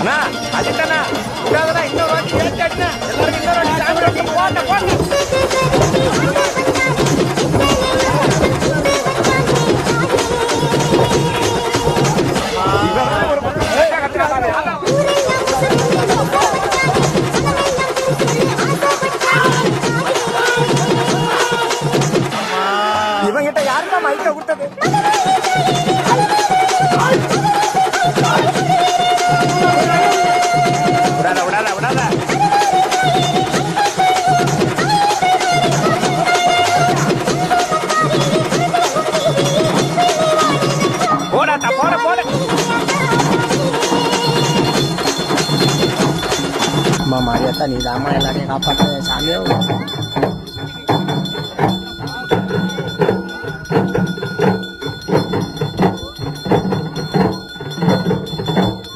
அண்ணா அதுக்கண்ணா விடாதடா இன்னொரு வாட்டி ஏத்தாட்டினா எல்லாரும் இன்னொரு வாட்டி சாமி ரூட்டு போட்ட போட்ட இவங்கிட்ட யாருக்கா மைக்க கொடுத்தது? விடாத விடாத விடாத போடாட்டா போட போட அம்மா மாரியத்தா நீ தாம்மா எல்லாரையும் காப்பாற்ற சாமியோ